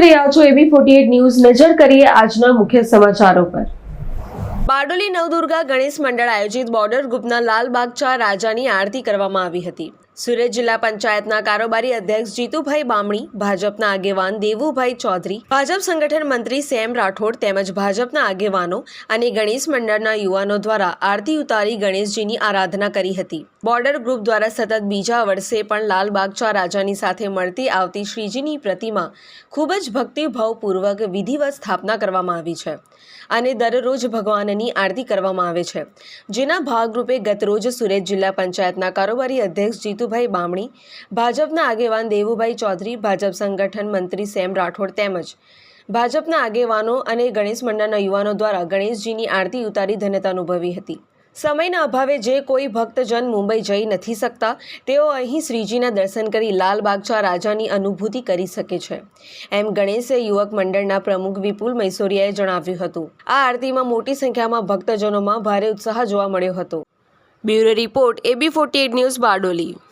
રહ્યા છો એબી forty news. નજર કરીએ આજના મુખ્ય સમાચારો પર. બારડોલી નવદુર્ગા ગણેશ મંડળ આયોજિત બોર્ડર ગ્રુપના લાલબાગચા રાજાની આરતી કરવામાં આવી હતી. સુરત જિલ્લા પંચાયતના કારોબારી અધ્યક્ષ જીતુભાઈ બામણી, ભાજપના આગેવાન દેવુભાઈ ચૌધરી, ભાજપ સંગઠન મંત્રી સેમ રાઠોડ તેમજ ભાજપના આગેવાનો અને ગણેશ મંડળના યુવાનો દ્વારા આરતી ઉતારી ગણેશજીની આરાધના કરી હતી. બોર્ડર ગ્રુપ દ્વારા સતત બીજા વર્ષે પણ લાલબાગચા રાજાની સાથે મળતી આવતી શ્રીજીની પ્રતિમા ખૂબ જ ભક્તિભાવપૂર્વક વિધિવત સ્થાપના કરવામાં આવી છે અને દરરોજ ભગવાનની આરતી કરવામાં આવે છે. જેના ભાગરૂપે ગતરોજ સુરત જિલ્લા પંચાયતના કારોબારી અધ્યક્ષ જીતુભાઈ બામણી, ભાજપના આગેવાન દેવુભાઈ ચૌધરી, ભાજપ સંગઠન મંત્રી સેમ રાઠોડ તેમજ ભાજપના આગેવાનો અને ગણેશ મંડળના યુવાનો દ્વારા ગણેશજીની આરતી ઉતારી ધન્યતા અનુભવી હતી. સમયના અભાવે જે કોઈ ભક્તજન મુંબઈ જઈ નથી શકતા, તેઓ અહીં શ્રીજીના દર્શન કરી લાલ બાગચા રાજાની અનુભૂતિ કરી શકે છે. એમ ગણેશે યુવક મંડળના પ્રમુખ વિપુલ મૈસોરિયાએ જણાવ્યું હતું. આ આરતીમાં મોટી સંખ્યામાં ભક્તજનોમાં ભારે ઉત્સાહ જોવા મળ્યો હતો. Bureau report, AB forty news Bardoli.